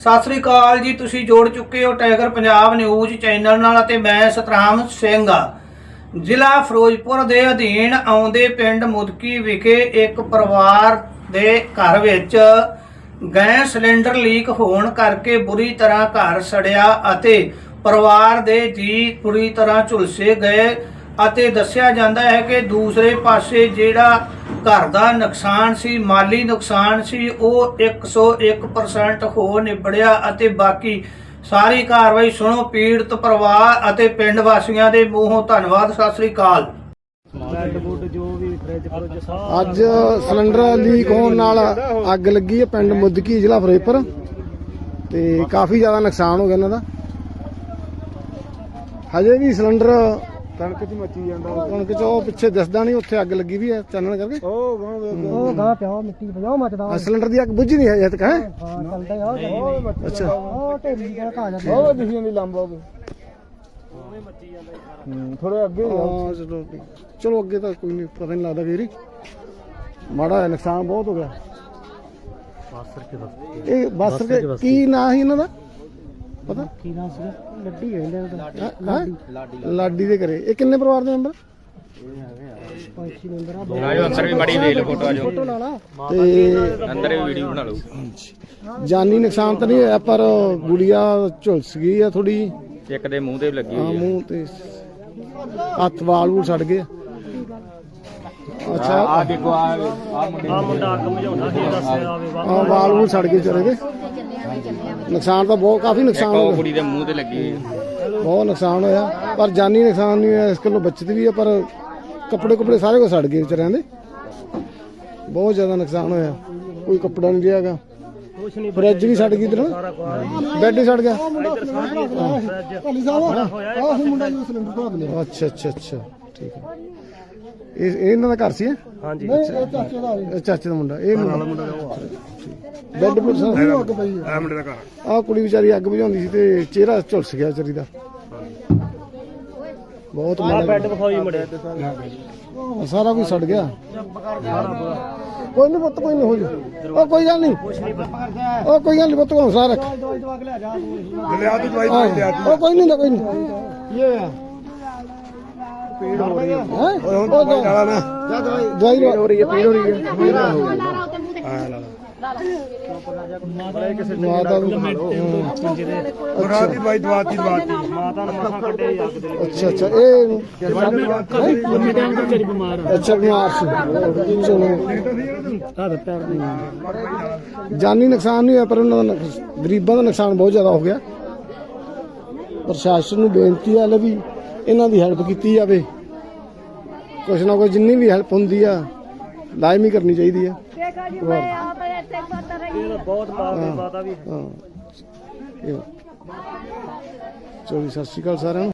ਸਤਿ ਸ੍ਰੀ ਅਕਾਲ ਜੀ, ਤੁਸੀਂ ਜੋੜ ਚੁੱਕੇ ਹੋ ਟਾਈਗਰ ਪੰਜਾਬ ਨਿਊਜ਼ ਚੈਨਲ ਨਾਲ ਅਤੇ ਮੈਂ ਸਤਰਾਮ ਸਿੰਘ ਜ਼ਿਲ੍ਹਾ ਫਿਰੋਜ਼ਪੁਰ ਦੇ ਅਧੀਨ ਆਉਂਦੇ ਪਿੰਡ ਮੁਦਕੀ ਵਿਖੇ ਇੱਕ ਪਰਿਵਾਰ ਦੇ ਘਰ ਵਿੱਚ ਗੈਸ ਸਿਲੰਡਰ ਲੀਕ ਹੋਣ ਕਰਕੇ ਬੁਰੀ ਤਰ੍ਹਾਂ ਘਰ ਸੜਿਆ ਅਤੇ ਪਰਿਵਾਰ ਦੇ ਜੀ ਬੁਰੀ ਤਰ੍ਹਾਂ ਝੁਲਸੇ ਗਏ। ਅਤੇ ਦੱਸਿਆ ਜਾਂਦਾ ਹੈ ਕਿ ਦੂਸਰੇ ਪਾਸੇ ਜਿਹੜਾ ਘਰ ਦਾ ਨੁਕਸਾਨ ਸੀ ਮਾਲੀ ਨੁਕਸਾਨ ਸੀ ਉਹ 101% ਹੋ ਨਿਬੜਿਆ ਅਤੇ ਬਾਕੀ ਸਾਰੀ ਕਾਰਵਾਈ ਸੁਣੋ ਪੀੜਤ ਪਰਿਵਾਰ ਅਤੇ ਪਿੰਡ ਵਾਸੀਆਂ ਦੇ ਮੂੰਹੋਂ ਧੰਨਵਾਦ ਸਤਿ ਸ੍ਰੀ ਅਕਾਲ। ਅੱਜ ਸਿਲੰਡਰ ਲੀਕ ਹੋਣ ਨਾਲ ਅੱਗ ਲੱਗੀ ਹੈ ਪਿੰਡ ਮੁੱਦਕੀ ਜ਼ਿਲ੍ਹਾ ਫਿਰੋਜ਼ਪੁਰ ਤੇ ਕਾਫੀ ਜ਼ਿਆਦਾ ਨੁਕਸਾਨ ਹੋ ਗਿਆ ਇਹਨਾਂ ਦਾ। ਹਜੇ ਵੀ ਸਿਲੰਡਰ ਕਣਕ ਚ ਮੱਚੀ ਜਾਂਦਾ ਕਣਕ ਚ ਉਹ ਪਿੱਛੇ ਦਿਸਦਾ ਨਹੀਂ ਉੱਥੇ ਅੱਗ ਲੱਗੀ ਵੀ ਹੈ ਚਾਨਣ ਕਰਕੇ। ਉਹ ਗਾਂ ਉਹ ਗਾਂ ਪਿਆ ਮਿੱਟੀ ਵਜਾਓ ਮੱਚਦਾ ਸਿਲੰਡਰ ਦੀ ਅੱਗ ਬੁੱਝੀ ਨਹੀਂ ਹਜੇ ਤੱਕ ਹੈ? ਹਾਂ ਚੱਲਦਾ ਉਹ ਅੱਛਾ। ਉਹ ਢੇਰੀ ਦਾ ਘਾ ਜਾਂਦਾ ਉਹ ਦਿਖੀਆਂ ਦੀ ਲੰਬਾ ਉਹ। ਹੂੰ ਥੋੜੇ ਅੱਗੇ ਹੀ। ਹਾਂ ਚਲੋ ਚਲੋ ਅੱਗੇ ਤਾਂ ਕੋਈ ਨਹੀਂ ਪਤਾ ਨਹੀਂ ਲੱਗਦਾ ਫੇਰ ਹੀ ਮਾੜਾ ਨੁਕਸਾਨ ਬਹੁਤ ਹੋ ਗਿਆ। ਇਹ ਬੱਸ ਕੇ ਕੀ ਨਾਂ ਸੀ ਇਹਨਾਂ ਦਾ? ਪਤਾ? ਕੀ ਨਾਮ ਸੀ ਲੱਡੀ ਕਹਿੰਦੇ ਉਹਦਾ ਹੈਂ? ਲਾਡੀ। ਦੇ ਘਰੇ। ਇਹ ਕਿੰਨੇ ਪਰਿਵਾਰ ਦੇ ਮੈਂਬਰ? ਪੰਛੀ ਨੰਬਰ ਆ। ਆਜੋ ਅੰਦਰ ਵੀ ਮੜੀ ਵੇਖ ਲਓ ਫੋਟੋ ਆਜੋ ਫੋਟੋ ਲਾ ਲਾ। ਤੇ ਅੰਦਰ ਵੀ ਵੀਡੀਓ ਬਣਾ ਲਓ। ਜਾਨੀ ਨੁਕਸਾਨ ਤਾਂ ਨਹੀਂ ਹੋਇਆ ਪਰ ਗੁੜੀਆ ਝੁਲਸ ਗਈ ਆ ਥੋੜੀ ਇੱਕ ਦੇ ਮੂੰਹ ਤੇ ਵੀ ਲੱਗੀ ਆ। ਹੋਈ ਹੈ ਮੂੰਹ ਤੇ। ਹੱਥ ਵਾਲ ਵੂਲ ਸੜ ਗਏ। ਅੱਛਾ। ਆ ਦੇਖੋ ਆ ਆ ਮੁੰਡੇ ਆਹ ਮੁੰਡਾ ਅੱਗ ਬੁਝਾਉਂਦਾ ਸੀ ਦੱਸਿਆ ਆਵੇ ਵਾ? ਆ ਵਾਲ ਵੂਲ ਸੜ ਗਏ ਵਿਚਾਰੇ ਦੇ। ਨੁਕਸਾਨ ਤਾਂ ਬਹੁਤ ਕਾਫੀ ਨੁਕਸਾਨ ਹੋ ਉਹ ਗਿਆ ਕੁੜੀ ਦੇ ਮੂੰਹ ਤੇ ਲੱਗੀ ਬਹੁਤ ਨੁਕਸਾਨ ਹੋਇਆ ਪਰ ਜਾਨੀ ਨੁਕਸਾਨ ਨਹੀਂ ਹੋਇਆ ਇਸ ਕੋਲੋਂ ਬਚਤ ਵੀ ਹੈ ਪਰ ਕੱਪੜੇ ਕੁਪੜੇ ਸਾਰੇ ਕੋ ਸੜ ਗਏ ਵਿਚਾਰਿਆਂ ਦੇ। ਬਹੁਤ ਜ਼ਿਆਦਾ ਨੁਕਸਾਨ ਹੋਇਆ ਕੋਈ ਕੱਪੜਾ ਨਹੀਂ ਰਿਹਾਗਾ ਕੁਛ ਨਹੀਂ ਫਰਿੱਜ ਵੀ ਸੜ ਗਈ ਇਧਰ। ਬੈੱਡ ਹੀ ਸੜ ਗਿਆ। ਅੱਛਾ ਅੱਛਾ ਅੱਛਾ ਠੀਕ ਹੈ। ਇਹ ਇਹ ਇਹਨਾਂ ਦਾ ਘਰ ਸੀ? ਹਾਂਜੀ। ਇਹ ਚਾਚੇ ਦਾ। ਇਹ ਚਾਚੇ ਦਾ ਮੁੰਡਾ ਇਹ ਮੁੰਡਾ। ਬੈੱਡ ਬੁੱਡ ਸਭ ਅੱਗ ਪਈ ਆ ਆ ਮੁੰਡੇ ਦਾ ਘਰ। ਆਹ ਕੁੜੀ ਵਿਚਾਰੀ ਅੱਗ ਬੁਝਾਉਂਦੀ ਸੀ ਤੇ ਚਿਹਰਾ ਝੁਲਸ ਗਿਆ ਵਿਚਾਰੀ ਦਾ। ਬਹੁਤ ਆ ਮਾੜਾ ਬੈੱਡ ਵਿਖਾਈ ਮੁੰਡੇ। ਸਾਰਾ ਕੁਝ ਸੜ ਗਿਆ। ਕੋਈ ਨਹੀਂ ਪੁੱਤ ਕੋਈ ਨਹੀਂ ਹੋ ਜਾ। ਉਹ ਕੋਈ ਗੱਲ ਨਹੀਂ ਉਹ ਕੋਈ ਗੱਲ ਨਹੀਂ ਪੁੱਤ ਹੌਸਲਾ ਰੱਖ। ਲਿਆ ਤੂੰ ਦਵਾਈ ਹਾਂ, ਉਹ ਕੋਈ ਨਹੀਂ ਕੋਈ ਨਹੀਂ ਇਹ ਆ। ਪੀੜ ਹੋ ਰਹੀ ਹੈ। ਉਹ ਦਵਾਈ ਨਾ। ਦਵਾਈ ਹੋ ਰਹੀ ਹੈ ਪੀੜ ਹੋ ਰਹੀ ਹੈ। ਮਾਤਾ ਨੂੰ ਬਰਾ ਦੀ ਦਵਾਈ ਦਵਾਤੀ ਦਵਾਤੀ ਮਾਤਾ ਨੂੰ ਮਸਾਂ ਕੱਢੇ ਅੱਗ ਦੇ ਅੱਛਾ ਅੱਛਾ ਇਹ ਲੰਮੀ ਟਾਈਮ ਤੋਂ ਤੇਰੀ ਬਿਮਾਰ ਅੱਛਾ ਬਿਮਾਰ ਸੀ ਚਲੋ ਜਾਨੀ ਨੁਕਸਾਨ ਨਹੀਂ ਹੋਇਆ, ਪਰ ਉਹਨਾਂ ਦਾ ਗਰੀਬਾਂ ਦਾ ਨੁਕਸਾਨ ਬਹੁਤ ਜ਼ਿਆਦਾ ਹੋ ਗਿਆ। ਪ੍ਰਸ਼ਾਸਨ ਨੂੰ ਬੇਨਤੀ ਹੈ ਲੈ ਵੀ ਇਹਨਾਂ ਦੀ ਹੈਲਪ ਕੀਤੀ ਜਾਵੇ। ਕੁਛ ਨਾ ਕੁਛ ਜਿੰਨੀ ਵੀ ਹੈਲਪ ਹੁੰਦੀ ਆ ਲਾਜ਼ਮੀ ਕਰਨੀ ਚਾਹੀਦੀ ਆ। ਦੇਖੋ ਜੀ ਮੈਂ ਆਪ ਇੱਥੇ ਪਤਾ ਰਹੀ ਬਹੁਤ ਬਾਤ ਵੀ। ਹਾਂ। ਚਲੋ ਸਤਿ ਸ਼੍ਰੀ ਅਕਾਲ ਸਾਰਿਆਂ ਨੂੰ।